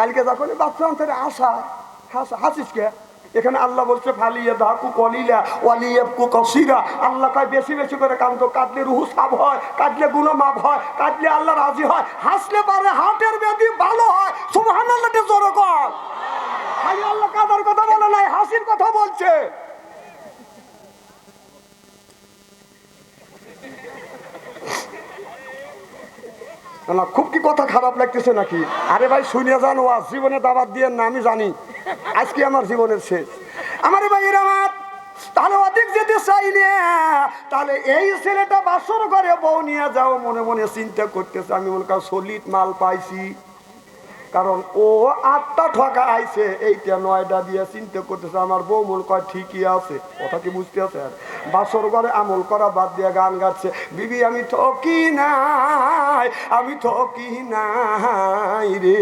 কালকে যখন বাচ্চা অন্তরে আসা হাস হাসিস কে এখানে আল্লাহ বলছে, ফালিয়া ধাকু কলিলা ওয়ালিয়াবকু কসিরা আল্লাহ কয়, বেশি বেশি করে কান্দো কাঁদলে রুহু সাব হয়, কাঁদলে গুলো মাপ হয়, কাঁদলে আল্লাহ রাজি হয়। হাসলে পারে হার্টের ব্যাধি ভালো হয়। সুবহানাল্লাহ জোর কর আল্লাহ, কাদার কথা বলে নাই, হাসির কথা বলছে। না, খুব কি কথা খারাপ লাগতেছে নাকি? আরে ভাই শুনে যান ওয়াজ জীবনে দাবাত দিয়ে না, আমি জানি। আজকে আমার জীবনের শেষ। আমার ভাই আমার তাহলে অধিক যেতে চাই না। তাহলে এই ছেলেটা বাসর করে বউ নিয়ে যাও, মনে মনে চিন্তা করতেছে। আমি মনে কর সলিড মাল পাইছি। কারণ ও আটটা ঠকা আইছে, এইটা নয়টা দিয়ে চিন্তা করতেছে। আমার বউ মন কয়, ঠিকই আছে। কথা কি বুঝতে আছে? আর বাসর ঘরে আমল করা বাদ দিয়ে গান গাচ্ছে। বিবি, আমি ঠকি নাই আমি ঠকি নাই রে।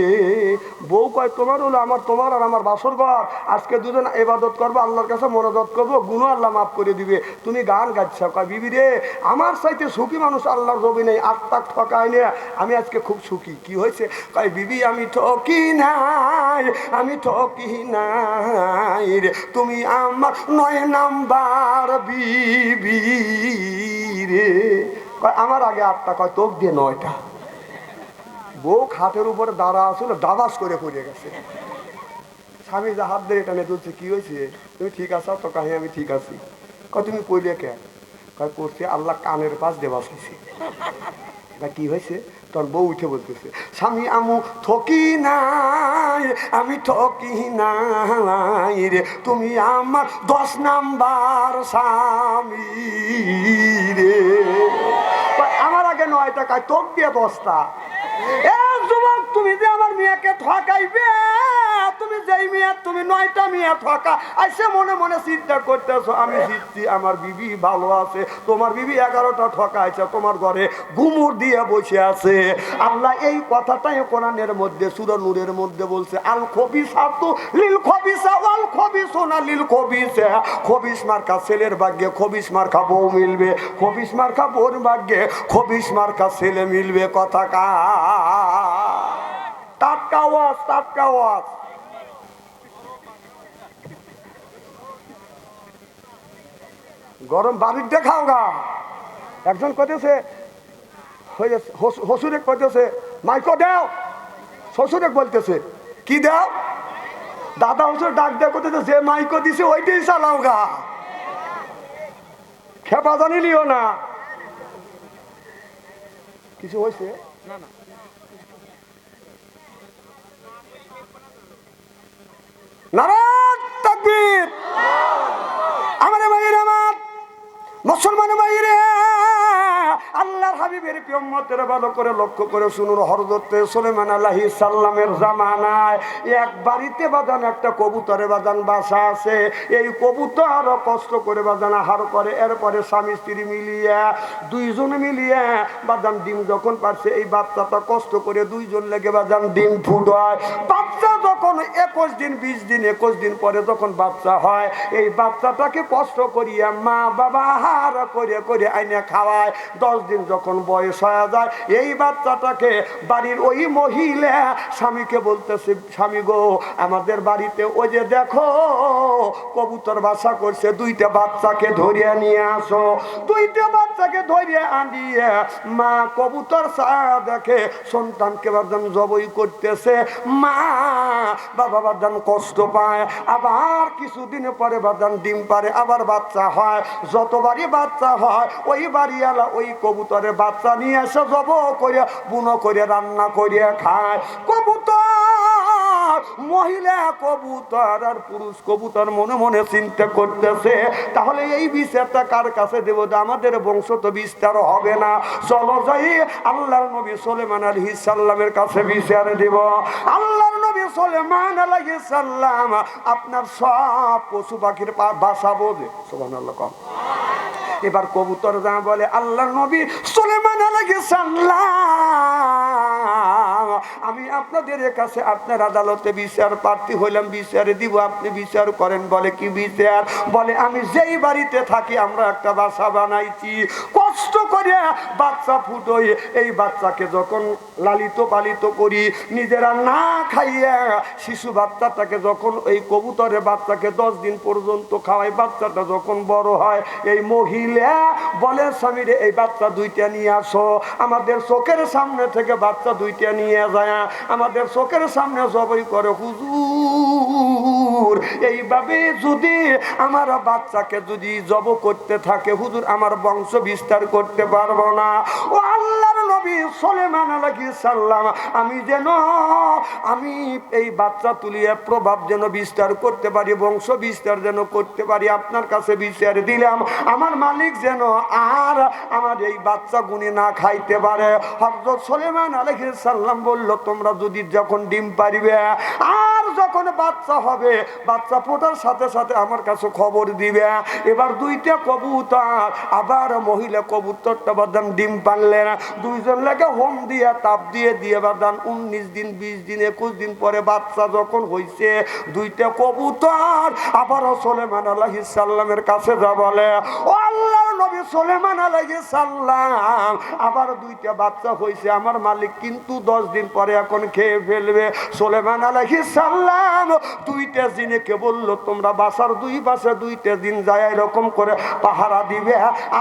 বউ কয়, তোমার হলো আমার, তোমার আর আমার বাসর ঘর। আজকে দুজন এবাদত করব, আল্লাহর কাছে মনোদত করব গুণ আল্লাহ মাফ করে দিবে। তুমি গান গাচ্ছ কয়, বিবি রে, আমার চাইতে সুখী মানুষ আল্লাহর রবি নেই আত্মাক ঠকায় নে আমি আজকে খুব সুখী। কি হয়েছে? কয়, বিবি, আমি ঠকি নাই, আমি ঠকি নাই রে। তুমি আমার নয় নাম্বার বিবি রে। আমার আগে আটটা, কয়, তোক দিয়ে নয়টা। বউ খাটের উপরে দাঁড়া আসলে দাবাস করে পড়ে গেছে। স্বামী যা হাত ধরে টানে তুলছে, কি হয়েছে? তুমি ঠিক আছো? তো কাহি আমি ঠিক আছি। কয়, তুমি পড়লে কে? কয়, পড়ছে আল্লাহ কানের পাশ দেবাস হয়েছে কি হয়েছে? তোর বউ উঠে বলতেছে, স্বামী, আমু ঠকি নাই, আমি ঠকি নাই রে। তুমি আমার দশ নাম্বার স্বামী। আগে তোক দিয়ে দশটা এ যুবক তুমি যে আমার মেয়েকে ঠকাইবে? যেই মেয়ে, তুমি নয়টা মেয়ে ঠকা আইসে মনে মনে চিন্তা করতেছো, আমি জিতছি, আমার বিবি ভালো আছে, তোমার বিবি এগারোটা ঠকা আছে, তোমার ঘরে গুমুর দিয়ে বসে আছে। আল্লাহ এই কথাটাই কোরআনের মধ্যে, সুরা নূরের মধ্যে বলছে, আল খবি আতু লিল খবিসা, ওয়াল খবিস না লিল খবিসা। খবিস মার্কা ছেলের ভাগ্যে, খবিস মার্কা বউ মিলবে, খবিস মার্কা বোর ভাগ্যে, খবিস মার্কা ছেলে মিলবে। কথা কা টাটকা ওয়াজ টাটকা ওয়াজ। গরম বাড়ির দেখাও গা। একজন কইতেছে হসুরে কইতেছে মাইকো দাও। শ্বশুরে বলতেছে কি দেও? দাদা হসুর ডাক দেয় করতেছে যে মাইকো দিছে ওইটাই চালাও গা। খেপা জানিলিও না। কিছু হয়েছে নারায়ণ তাকবীর! আমার ভাইয়ের আমার মুসলমান ভাইরে আল্লাহর হাবিবের পিয়ম্মতের ভালো করে লক্ষ্য করে শুনুন হরদত্তে সুলেমান আলাহি সাল্লামের জামানায় এক বাড়িতে বাজান, একটা কবুতরে বাজান বাসা আছে। এই কবুতর কষ্ট করে বাজান আহার করে, এরপরে স্বামী স্ত্রী মিলিয়ে, দুইজন মিলিয়ে বাজান ডিম যখন পারছে, এই বাচ্চাটা কষ্ট করে দুইজন লেগে বাজান ডিম ফুটায়। বাচ্চা যখন একুশ দিন, বিশ দিন, একুশ দিন পরে যখন বাচ্চা হয়, এই বাচ্চাটাকে কষ্ট করিয়া মা বাবা আহার করে করে আইনে খাওয়ায়। দশ দিন যখন বয়স হয়ে যায়, এই বাচ্চাটাকে বাড়ির ওই মহিলা স্বামীকে বলতেছে, স্বামী গো, আমাদের বাড়িতে ওই যে দেখো, কবুতর বাসা করছে, দুইটা বাচ্চাকে ধরিয়ে নিয়ে আসো। দুইটা বাচ্চাকে ধরিয়ে আনিয়ে মা কবুতর চা দেখে সন্তানকে বাদান জবই করতেছে। মা বাবা বাদান কষ্ট পায়, আবার কিছুদিন পরে বাদান ডিম পারে, আবার বাচ্চা হয়। যতবারই বাচ্চা হয়, ওই বাড়িওয়ালা ওই কবুতরের বাচ্চা নিয়ে এসে জব করে, বুনো করে, রান্না করে খায়। কবুতর, মহিলা কবুতর আর পুরুষ কবুতর মনে মনে চিন্তা করতেছে, তাহলে এই বিচারটা কার কাছে দেবো? আমাদের বংশ তো বিস্তার হবে না। চলো যাই, আল্লাহর নবী সোলেমান আলহি সাল্লামের কাছে বিচার দেব। আল্লাহর নবী সোলেমান আলহি সাল্লাম আপনার সব পশু পাখির বাসা বোঝে সোমান আল্লাহ কম। এবার কবুতর যা বলে আল্লাহ নবী সুলেমান আমি আপনাদের কাছে আপনার আদালতে বিচার প্রার্থী হইলাম, বিচারে দিব, আপনি বিচার করেন। বলে, কি বিচার? বলে, আমি যেই বাড়িতে থাকি, আমরা একটা বাসা বানাইছি। বাচ্চা ফুটোই এই বাচ্চাকে যখন লালিত পালিত করি, নিজেরা না খাইয়া শিশু বাচ্চাটাকে যখন এই কবুতরের বাচ্চাকে দশ দিন পর্যন্ত খাওয়াই বাচ্চাটা যখন বড় হয়, এই মহিলা বলে, স্বামীরে, এই বাচ্চা দুইটা নিয়ে আসো। আমাদের চোখের সামনে থেকে বাচ্চা দুইটা নিয়ে যায়। আমাদের চোখের সামনে জবই করে, হুজুর। এইভাবে যদি আমার বাচ্চাকে যদি জব করতে থাকে, হুজুর, আমার বংশ বিস্তার করতে পারব না। ও আল্লাহর নবী সলেমান আমি যেন, আমি এই বাচ্চা তুলিয়ে প্রভাব যেন বিস্তার করতে পারি, বংশ বিস্তার যেন করতে পারি, আপনার কাছে বিচার দিলাম। আমার মালিক যেন আর আমার এই বাচ্চা গুনি না খাইতে পারে। হজরত সলেমান আলাইহিস বলল, তোমরা যদি যখন ডিম পারিবে আর যখন বাচ্চা হবে, বাচ্চা ফোটার সাথে সাথে আমার কাছে খবর দিবে, এবার দুইটা কবুতর, আবার মহিলা কবুতরটা বাদান ডিম পারলেন দুইজন লাগে হোম দিয়ে, তাপ দিয়ে দিয়ে বাদান উনিশ দিন, বিশ দিন, একুশ দিন পরে বাচ্চা যখন হইছে, দুইটা কবুতর আবারও সোলেমান আলাহিস সাল্লামের কাছে যা বলে ও আল্লাহর নবী সোলেমান আলাইহিস সালাম, আবার দুইটা বাচ্চা হয়েছে আমার মালিক কিন্তু দশ দিন পরে এখন খেয়ে ফেলবে। সোলেমান আলাইহিস সালাম দুইটা দিনে বলল, তোমরা বাসার দুই পাশে দুইটা দিন যায় এরকম করে পাহারা দিবে।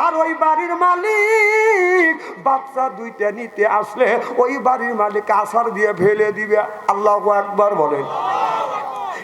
আর ওই বাড়ির মালিক বাচ্চা দুইটা নিতে আসলে ওই বাড়ির মালিক আসার দিয়ে ফেলে দিবে। আল্লাহ একবার বলেন।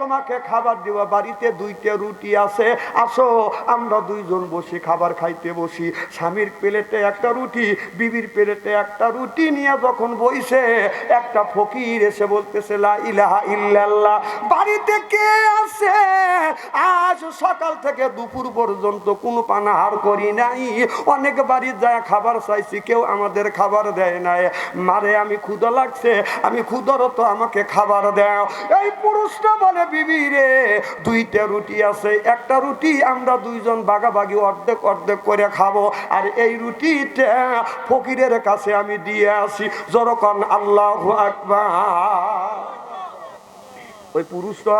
তোমাকে খাবার দেওয়া বাড়িতে দুইটা রুটি আছে। আসো, আমরা দুইজন বসে খাবার খাইতে বসি। স্বামীর প্লেটে একটা রুটি, বিবির প্লেটে একটা রুটি নিয়ে যখন বইছে, একটা ফকির এসে বলতেছে, লা ইলাহা বাড়িতে কে আছে? আজ সকাল থেকে দুপুর পর্যন্ত কোনো পানাহার করি নাই। অনেক বাড়ি যায় খাবার চাইছি, কেউ আমাদের খাবার দেয় নাই। মারে, আমি ক্ষুদা লাগছে, আমি ক্ষুদরত আমাকে খাবার দেও। এই পুরুষটা বলে বিবি দুইটা রুটি আছে, একটা রুটি আমরা দুইজন অর্ধেক অর্ধেক করে খাব, আর এই রুটিটা ফকিরের কাছে আমি দিয়ে আসি। আল্লাহ ওই পুরুষটা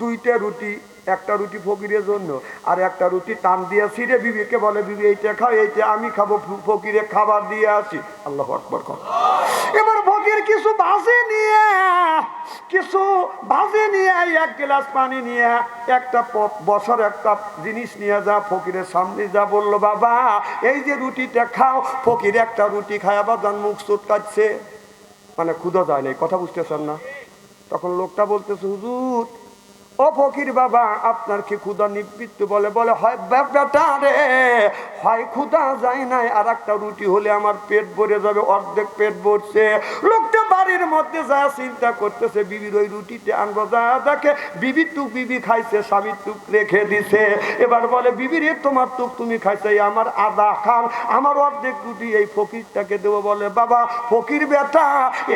দুইটা রুটি, একটা রুটি ফকিরের জন্য, আর একটা রুটি টান দিয়ে ছিঁড়ে বিবিকে, বলে, বিবি, এইটা খাও, এইটা আমি খাব ফকিরে খাবার দিয়ে আসি। আল্লাহ এবার ফকির কিছু বাজে নিয়ে, কিছু বাজে নিয়ে, এক গ্লাস পানি নিয়ে, একটা বছর একটা জিনিস নিয়ে যা, ফকিরের সামনে যা বলল, বাবা, এই যে রুটিটা খাও। ফকির একটা রুটি খায়, আবার যান মুখ চুটকাচ্ছে মানে ক্ষুদা যায় নাই, কথা বুঝতেছেন না? তখন লোকটা বলতেছে, হুজুর ও ফকির বাবা আপনার কি ক্ষুদা নিবৃত্ত বলে বলে, হয় ব্যাপারটা রে, হয় ক্ষুদা যায় নাই আর একটা রুটি হলে আমার পেট ভরে যাবে, অর্ধেক পেট ভরছে। লোকটা বাড়ির মধ্যে যা চিন্তা করতেছে, বিবির ওই রুটিতে আনব যা দেখে, বিবি টুক বিবি খাইছে স্বামীর টুক রেখে দিছে। এবার বলে, বিবি রে, তোমার টুক তুমি খাইছে আমার আদা খান, আমার অর্ধেক রুটি এই ফকিরটাকে দেবো বলে, বাবা, ফকির বেটা,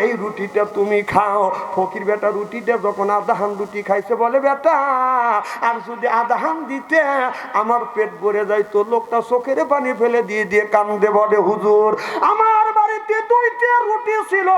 এই রুটিটা তুমি খাও। ফকির বেটা রুটিটা যখন আদাহান রুটি খাইছে বলে, বেটা, আর যদি আদাহান দিতে, আমার পেট ভরে যায় তো লোকটা চোখের পানি ফেলে দিয়ে দিয়ে কান্দে বলে, হুজুর, আমার বাড়িতে দুইটা রুটি ছিল।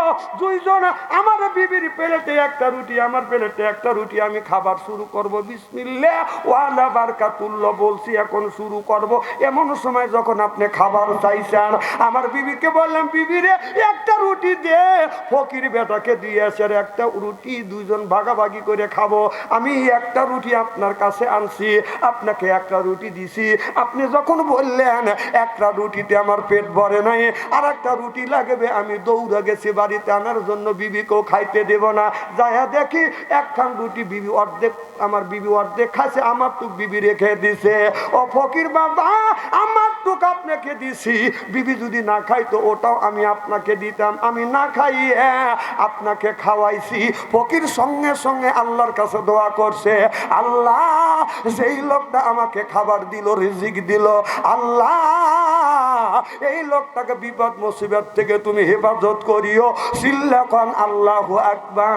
দুইজন, আমার বিবির প্লেটে একটা রুটি, আমার প্লেটে একটা রুটি, আমি খাবার শুরু করব। বিসমিল্লা ওয়ালা বারকাতুল্লাহ, বলছি, এখন শুরু করব। এমন সময় যখন আপনি খাবার চাইছেন, আমার বিবিকে বললাম বিবিরে, একটা রুটি দে। ফকির বেটাকে দিয়েছে আর একটা রুটি দুইজন ভাগাভাগি করে খাব। আমি একটা রুটি আপনার কাছে আনছি, আপনাকে একটা রুটি দিছি। আপনি যখন বললেন, একটা রুটিতে আমার পেট ভরে নাই আর একটা রুটি লাগবে, আমি দৌড়ে গেছি বাড়িতে, আনার জন্য বিবিকেও খাইতে দেব না। যাইয়া দেখি, একখান রুটি বিবি অর্ধেক, আমার বিবি অর্ধেক খাইছে আমার টুক বিবি রেখে দিছে। ও ফকির বাবা আমার টুক আপনাকে দিছি। বিবি যদি না খাইতো, ওটাও আমি আপনাকে দিতাম। আমি না খাইয়ে আপনাকে খাওয়াইছি। ফকির সঙ্গে সঙ্গে আল্লাহর কাছে দোয়া করছে, আল্লাহ সেই লোকটা আমাকে খাবার দিল, রিজিক দিল, আল্লাহ এই লোকটাকে বিপদ মুসিবত থেকে তুমি হেফাজত করিও। সিল্লাখন আল্লাহ আকবার।